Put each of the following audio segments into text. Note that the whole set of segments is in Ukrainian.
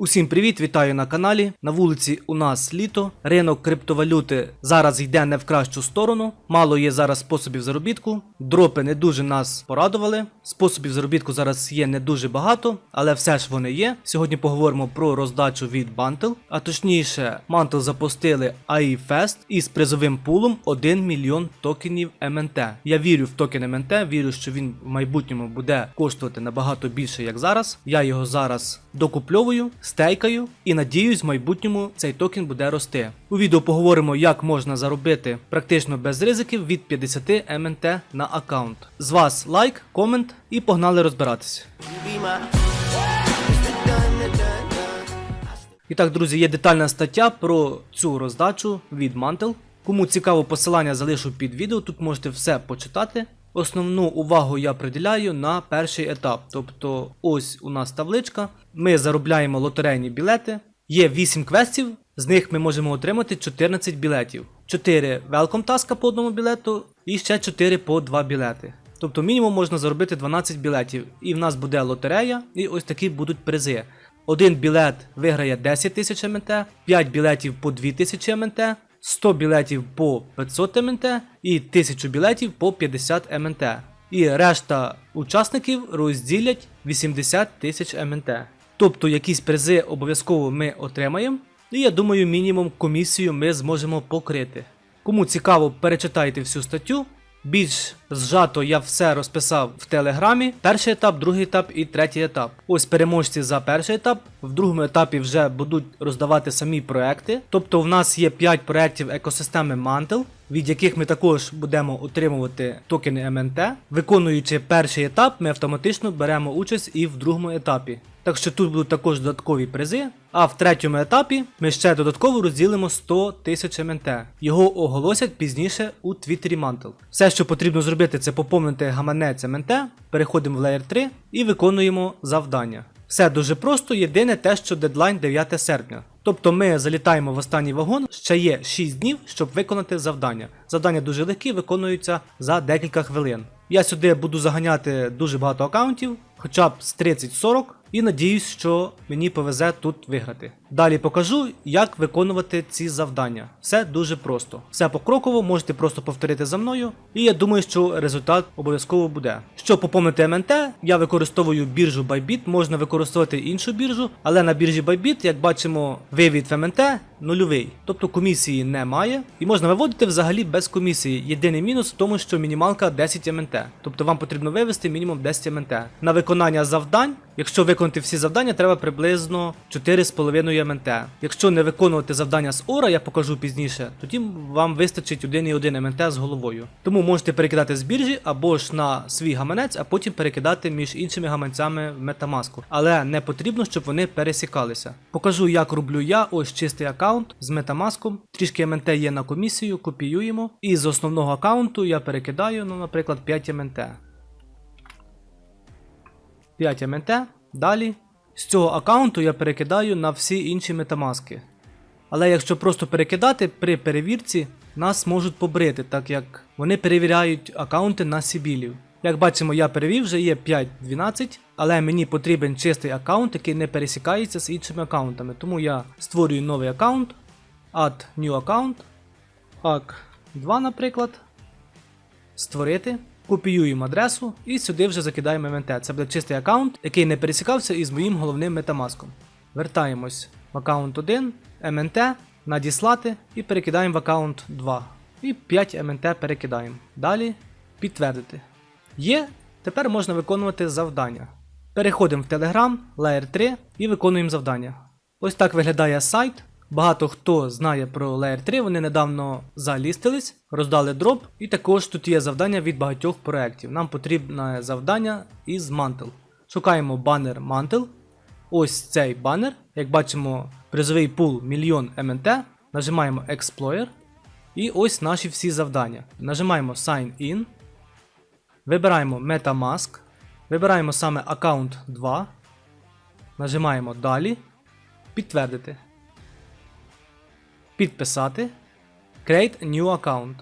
Усім привіт, вітаю на каналі. На вулиці у нас літо. Ринок криптовалюти зараз йде не в кращу сторону. Мало є зараз способів заробітку. Дропи не дуже нас порадували. Способів заробітку зараз є не дуже багато, але все ж вони є. Сьогодні поговоримо про роздачу від Mantle. А точніше, Mantle запустили AI Fest із призовим пулом 1 мільйон токенів МНТ. Я вірю в токен МНТ, вірю, що він в майбутньому буде коштувати набагато більше, як зараз. Я його зараз докупльовую, стейкаю і надіюсь, в майбутньому цей токен буде рости. У відео поговоримо, як можна заробити практично без ризиків від 50 МНТ на аккаунт. З вас лайк, комент і погнали розбиратися. І так, друзі, є детальна стаття про цю роздачу від Mantle. Кому цікаво, посилання залишу під відео, тут можете все почитати. Основну увагу я приділяю на перший етап. Тобто, ось у нас табличка. Ми заробляємо лотерейні білети. Є 8 квестів, з них ми можемо отримати 14 білетів. 4 welcome таска по одному білету і ще 4 по 2 білети. Тобто мінімум можна заробити 12 білетів. І в нас буде лотерея, і ось такі будуть призи. Один білет виграє 10 тисяч МНТ, 5 білетів по 2000 МНТ, 100 білетів по 500 МНТ і 1000 білетів по 50 МНТ. І решта учасників розділять 80 тисяч МНТ. Тобто якісь призи обов'язково ми отримаємо, і я думаю, мінімум комісію ми зможемо покрити. Кому цікаво, перечитайте всю статтю. Більш зжато я все розписав в телеграмі. Перший етап, другий етап і третій етап. Ось переможці за перший етап. В другому етапі вже будуть роздавати самі проекти. Тобто, в нас є 5 проєктів екосистеми Mantle, від яких ми також будемо отримувати токени МНТ. Виконуючи перший етап, ми автоматично беремо участь і в другому етапі. Так що тут будуть також додаткові призи. А в третьому етапі ми ще додатково розділимо 100 тисяч МНТ. Його оголосять пізніше у Твіттері Mantle. Все, що потрібно зробити, це поповнити гаманець МНТ, переходимо в Layer 3 і виконуємо завдання. Все дуже просто, єдине те, що дедлайн 9 серпня. Тобто ми залітаємо в останній вагон, ще є 6 днів, щоб виконати завдання. Завдання дуже легкі, виконуються за декілька хвилин. Я сюди буду заганяти дуже багато аккаунтів, хоча б з 30-40, і надіюсь, що мені повезе тут виграти. Далі покажу, як виконувати ці завдання. Все дуже просто. Все покроково, можете просто повторити за мною, і я думаю, що результат обов'язково буде. Щоб поповнити МНТ, я використовую біржу Bybit, можна використовувати іншу біржу, але на біржі Bybit, як бачимо, вивід в МНТ нульовий, тобто комісії немає, і можна виводити взагалі без комісії. Єдиний мінус в тому, що мінімалка 10 МНТ, тобто вам потрібно вивести мінімум 10 МНТ. На виконання завдань, якщо виконати всі завдання, треба приблизно 4,5 МНТ. Якщо не виконувати завдання з Ора, я покажу пізніше, тоді вам вистачить 1,1 МНТ з головою. Тому можете перекидати з біржі або ж на свій гаманець, а потім перекидати між іншими гаманцями в Metamask. Але не потрібно, щоб вони пересікалися. Покажу, як роблю я. Ось чистий аккаунт з Metamask. Трішки МНТ є на комісію, копіюємо. І з основного аккаунту я перекидаю, ну, наприклад, 5 МНТ. 5 МНТ. Далі. З цього аккаунту я перекидаю на всі інші метамаски. Але якщо просто перекидати при перевірці, нас можуть побрити, так як вони перевіряють аккаунти на Сібілів. Як бачимо, я перевів, вже є 5.12, але мені потрібен чистий аккаунт, який не пересікається з іншими аккаунтами. Тому я створюю новий аккаунт, add new account, AK2, наприклад. Створити. Копіюємо адресу і сюди вже закидаємо МНТ. Це буде чистий аккаунт, який не пересікався із моїм головним метамаском. Вертаємось в аккаунт 1, МНТ, надіслати і перекидаємо в аккаунт 2. І 5 МНТ перекидаємо. Далі підтвердити. Є. Тепер можна виконувати завдання. Переходимо в Telegram, Layer 3 і виконуємо завдання. Ось так виглядає сайт. Багато хто знає про Layer 3, вони недавно залістились, роздали дроп, і також тут є завдання від багатьох проєктів. Нам потрібне завдання із Mantle. Шукаємо банер Mantle. Ось цей банер. Як бачимо, призовий пул мільйон МНТ. Нажимаємо Explorer. І ось наші всі завдання. Нажимаємо Sign In. Вибираємо Metamask. Вибираємо саме аккаунт 2. Нажимаємо Далі. Підтвердити. Підписати. Create new account.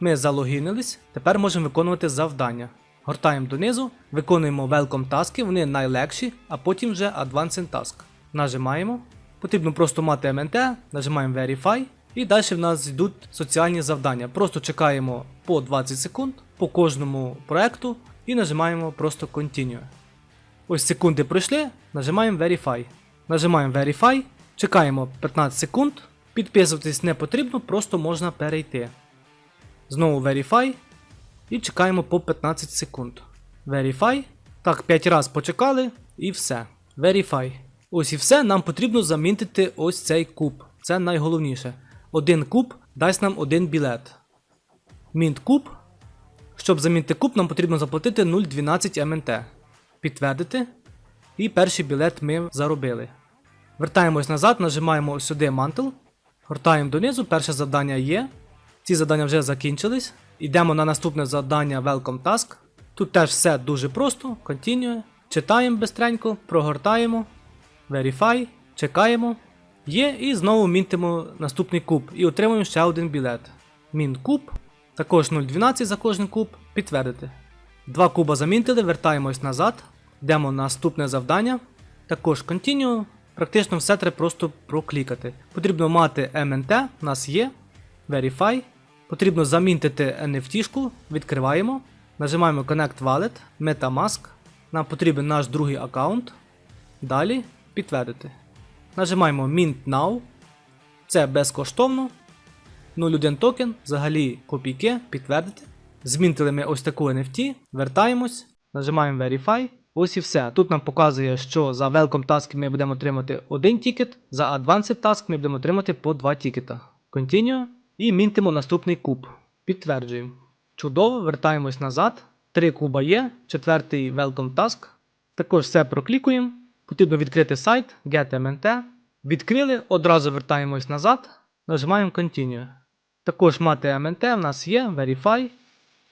Ми залогінились, тепер можемо виконувати завдання. Гортаємо донизу, виконуємо welcome таски, вони найлегші, а потім вже advanced task. Нажимаємо. Потрібно просто мати МНТ, нажимаємо Verify. І далі в нас йдуть соціальні завдання. Просто чекаємо по 20 секунд по кожному проекту і нажимаємо просто Continue. Ось секунди пройшли, нажимаємо Verify. Нажимаємо Verify, чекаємо 15 секунд. Підписуватись не потрібно, просто можна перейти. Знову Verify. І чекаємо по 15 секунд. Verify. Так, 5 разів почекали і все. Verify. Ось і все. Нам потрібно замінити ось цей куб. Це найголовніше. Один куб дасть нам один білет. Мінт куб. Щоб замінити куб, нам потрібно заплатити 0,12 МНТ. Підтвердити. І перший білет ми заробили. Вертаємось назад, нажимаємо сюди мантл. Гортаємо донизу, перше завдання є. Ці завдання вже закінчились. Йдемо на наступне завдання Welcome Task. Тут теж все дуже просто. Continue. Читаємо бистренько, прогортаємо. Verify. Чекаємо. Є і знову мінтимо наступний куб і отримуємо ще один білет. Мінт куб. Також 0,12 за кожен куб. Підтвердити. Два куба замінтили, вертаємось назад. Йдемо на наступне завдання. Також Continue. Практично все треба просто проклікати. Потрібно мати MNT, у нас є. Verify. Потрібно замінтити NFT-шку, відкриваємо. Нажимаємо Connect Wallet, Metamask. Нам потрібен наш другий аккаунт. Далі підтвердити. Нажимаємо Mint Now. Це безкоштовно. 0,1 токен, взагалі копійки, підтвердити. Змінтили ми ось таку NFT, вертаємось, нажимаємо Verify. Ось і все. Тут нам показує, що за Welcome Task ми будемо отримати один тікет, за Advanced Task ми будемо отримати по два тікета. Continue. І мінтимо наступний куб. Підтверджуємо. Чудово, вертаємось назад. Три куба є, четвертий Welcome Task. Також все проклікуємо. Потрібно відкрити сайт GetMNT. Відкрили, одразу вертаємось назад, нажимаємо Continue. Також мати MNT в нас є, Verify.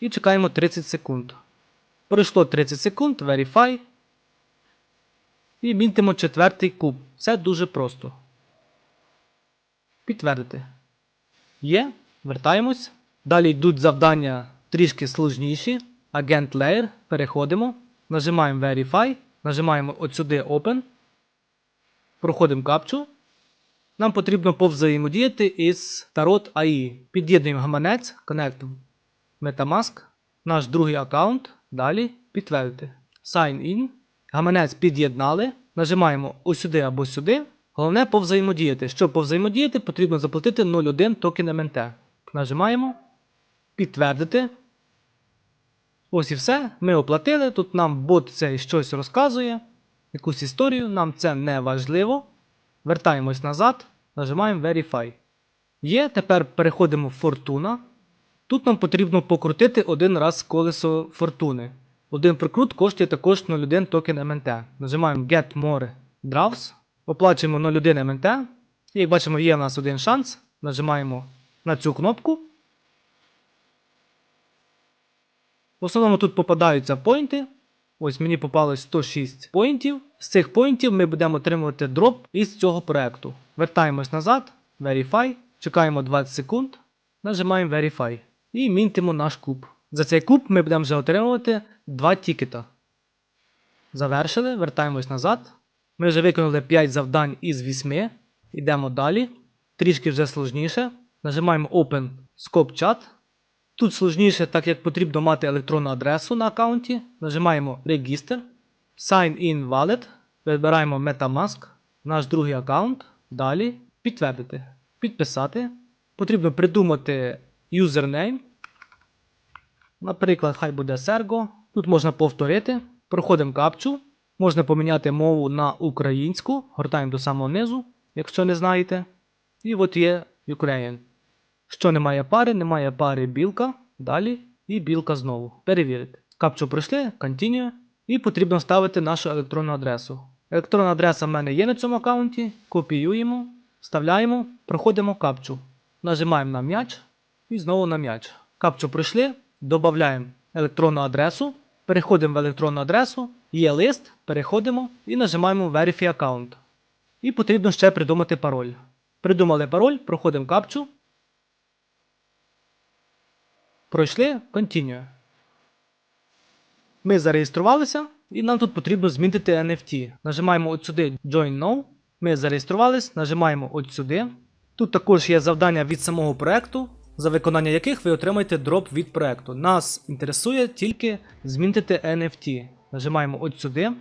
І чекаємо 30 секунд. Пройшло 30 секунд, Verify. І мінтимо четвертий куб. Все дуже просто. Підтвердити. Є, вертаємось. Далі йдуть завдання трішки сложніші. Агент Layer. Переходимо. Нажимаємо Verify. Нажимаємо от сюди Open. Проходимо капчу. Нам потрібно повзаємодіяти із Tarot AI. Під'єднуємо гаманець, Connect Metamask, наш другий аккаунт. Далі підтвердити. Sign in. Гаманець під'єднали. Нажимаємо ось сюди або сюди. Головне повзаємодіяти. Щоб повзаємодіяти, потрібно заплатити 0,1 токен МНТ. Нажимаємо. Підтвердити. Ось і все. Ми оплатили. Тут нам бот цей щось розказує. Якусь історію. Нам це не важливо. Вертаємось назад. Нажимаємо Verify. Є. Тепер переходимо в Фортуна. Тут нам потрібно покрутити один раз колесо фортуни. Один прокрут коштує також 0,1 токен МНТ. Нажимаємо Get More Draws. Оплачуємо 0,1 МНТ. І як бачимо, є у нас один шанс. Нажимаємо на цю кнопку. В основному тут попадаються поінти. Ось мені попалось 106 поінтів. З цих поінтів ми будемо отримувати дроп із цього проекту. Вертаємось назад, Verify, чекаємо 20 секунд, нажимаємо Verify і мінтимо наш куб. За цей куб ми будемо вже отримувати 2 тікета. Завершили, вертаємось назад. Ми вже виконали 5 завдань із 8. Йдемо далі. Трішки вже сложніше. Нажимаємо Open Scope Chat. Тут сложніше, так як потрібно мати електронну адресу на аккаунті. Нажимаємо Register. Sign in Wallet. Вибираємо Metamask. Наш другий аккаунт. Далі підтвердити. Підписати. Потрібно придумати юзернейм. Наприклад, хай буде Sergo. Тут можна повторити. Проходимо капчу. Можна поміняти мову на українську. Гортаємо до самого низу, якщо не знаєте. І от є Ukraine. Що немає пари, немає пари білка. Далі. І білка знову. Перевірити. Капчу пройшли, Continue. І потрібно ставити нашу електронну адресу. Електронна адреса в мене є на цьому аккаунті. Копіюємо, вставляємо, проходимо капчу. Нажимаємо на м'яч і знову на м'яч. Капчу пройшли, додаємо електронну адресу. Переходимо в електронну адресу, є лист, переходимо і нажимаємо Verify Account. І потрібно ще придумати пароль. Придумали пароль, проходимо капчу. Пройшли Continue. Ми зареєструвалися, і нам тут потрібно змінити NFT. Нажимаємо от сюди Join Now. Ми зареєструвались, нажимаємо от сюди. Тут також є завдання від самого проекту, за виконання яких ви отримаєте дроп від проекту. Нас інтересує тільки змінити NFT. Нажимаємо от сюди.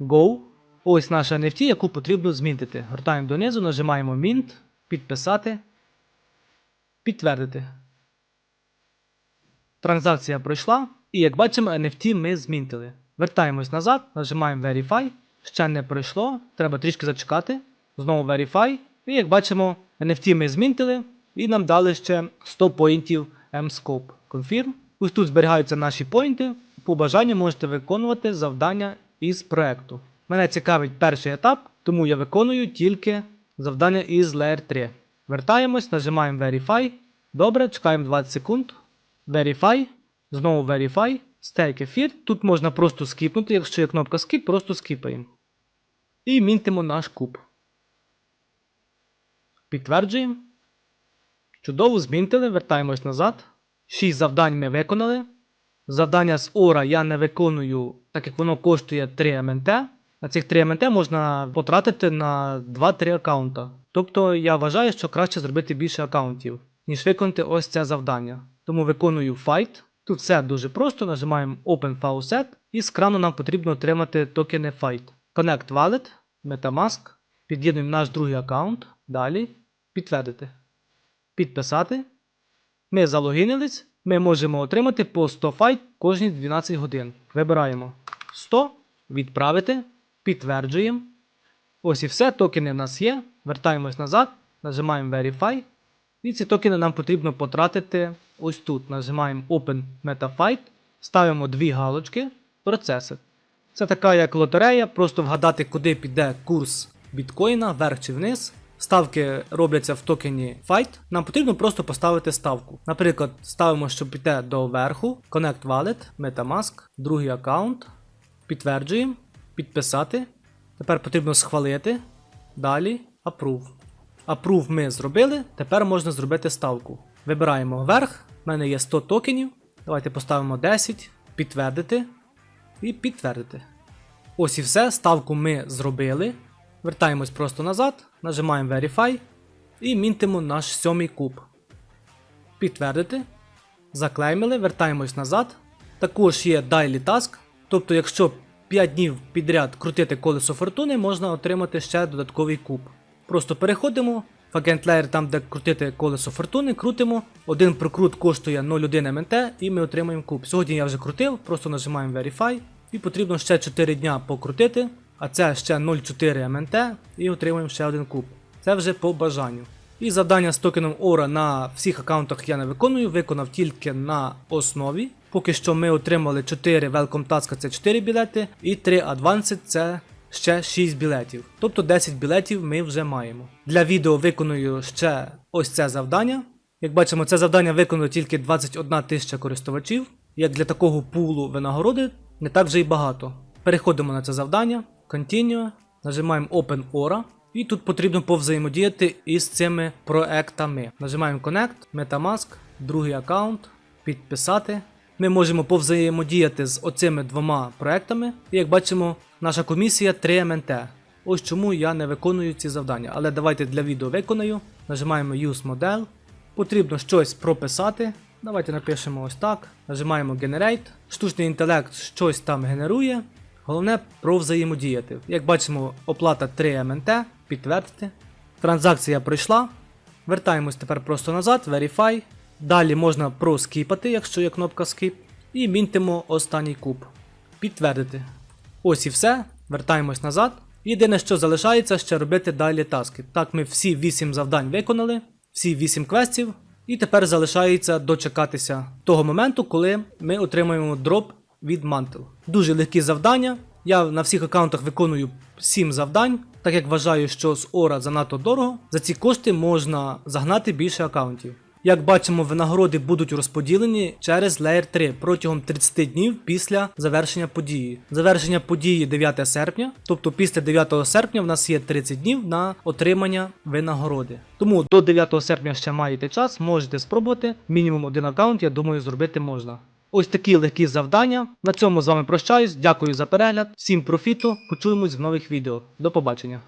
Go. Ось наша NFT, яку потрібно змінити. Гортаємо донизу, нажимаємо Mint, підписати, підтвердити. Транзакція пройшла, і як бачимо, NFT ми змінтили. Вертаємось назад, нажимаємо Verify. Ще не пройшло, треба трішки зачекати. Знову Verify. І як бачимо, NFT ми змінтили, і нам дали ще 100 поінтів MScope. Confirm. Ось тут зберігаються наші поінти. По бажанню можете виконувати завдання із проекту. Мене цікавить перший етап, тому я виконую тільки завдання із Layer 3. Вертаємось, нажимаємо Verify. Добре, чекаємо 20 секунд. Verify. Знову Verify. Stake ефір. Тут можна просто скіпнути, якщо є кнопка Skip, просто скіпаємо. І мінтимо наш куб. Підтверджуємо. Чудово, змінтили, вертаємось назад. 6 завдань ми виконали. Завдання з Ора я не виконую, так як воно коштує 3 МНТ. На цих 3 МНТ можна потратити на 2-3 аккаунта. Тобто я вважаю, що краще зробити більше аккаунтів, ніж виконати ось це завдання. Тому виконую Fight. Тут все дуже просто, нажимаємо Open Faucet і з крану нам потрібно отримати токени Fight. Connect Wallet, Metamask. Під'єднуємо наш другий аккаунт. Далі. Підтвердити. Підписати. Ми залогінились. Ми можемо отримати по 100 файт кожні 12 годин. Вибираємо 100, відправити, підтверджуємо. Ось і все, токени в нас є. Вертаємось назад, нажимаємо Verify. І ці токени нам потрібно потратити ось тут. Нажимаємо Open MetaFight, ставимо дві галочки, процеси. Це така як лотерея, просто вгадати, куди піде курс біткоїна, вверх чи вниз. Ставки робляться в токені Fight. Нам потрібно просто поставити ставку. Наприклад, ставимо, що піде до верху, Connect Wallet, Metamask, другий аккаунт. Підтверджуємо, підписати. Тепер потрібно схвалити. Далі Approve. Approve ми зробили. Тепер можна зробити ставку. Вибираємо вверх. У мене є 100 токенів. Давайте поставимо 10, підтвердити і підтвердити. Ось і все. Ставку ми зробили. Вертаємось просто назад, нажимаємо Verify і мінтимо наш сьомий куб. Підтвердити. Заклеймили, вертаємось назад. Також є Daily Task. Тобто, якщо 5 днів підряд крутити колесо фортуни, можна отримати ще додатковий куб. Просто переходимо в Agent Layer, там де крутити колесо фортуни, крутимо. Один прокрут коштує 0,1 МНТ і ми отримаємо куб. Сьогодні я вже крутив, просто нажимаємо Verify і потрібно ще 4 дня покрутити. А це ще 0,4 МНТ і отримуємо ще один куб. Це вже по бажанню. І завдання з токеном Ора на всіх аккаунтах я не виконую, виконав тільки на основі. Поки що ми отримали 4 Welcome Task це 4 білети, і 3 Advanced це ще 6 білетів. Тобто 10 білетів ми вже маємо. Для відео виконую ще ось це завдання. Як бачимо, це завдання виконало тільки 21 тисяча користувачів. Як для такого пулу винагороди, не так вже й багато. Переходимо на це завдання. Continue, нажимаємо Open Aura. І тут потрібно повзаємодіяти із цими проектами. Нажимаємо Connect, Metamask, другий аккаунт, підписати. Ми можемо повзаємодіяти з оцими двома проектами. І як бачимо, наша комісія 3 МНТ. Ось чому я не виконую ці завдання. Але давайте для відео виконаю. Нажимаємо Use Model. Потрібно щось прописати. Давайте напишемо ось так. Нажимаємо Generate. Штучний інтелект щось там генерує. Головне провзаємодіяти. Як бачимо, оплата 3 МНТ, підтвердити. Транзакція пройшла. Вертаємось тепер просто назад, Verify. Далі можна проскіпати, якщо є кнопка Skip. І мінтимо останній куб. Підтвердити. Ось і все. Вертаємось назад. Єдине, що залишається, ще робити далі таски. Так, ми всі 8 завдань виконали, всі 8 квестів. І тепер залишається дочекатися того моменту, коли ми отримаємо дроп від Mantle. Дуже легкі завдання. Я на всіх аккаунтах виконую 7 завдань, так як вважаю, що з Ора занадто дорого. За ці кошти можна загнати більше аккаунтів. Як бачимо, винагороди будуть розподілені через Layer 3 протягом 30 днів після завершення події. Завершення події 9 серпня, тобто після 9 серпня в нас є 30 днів на отримання винагороди. Тому до 9 серпня ще маєте час, можете спробувати. Мінімум один аккаунт, я думаю, зробити можна. Ось такі легкі завдання. На цьому з вами прощаюсь. Дякую за перегляд. Всім профіту. Почуємось в нових відео. До побачення.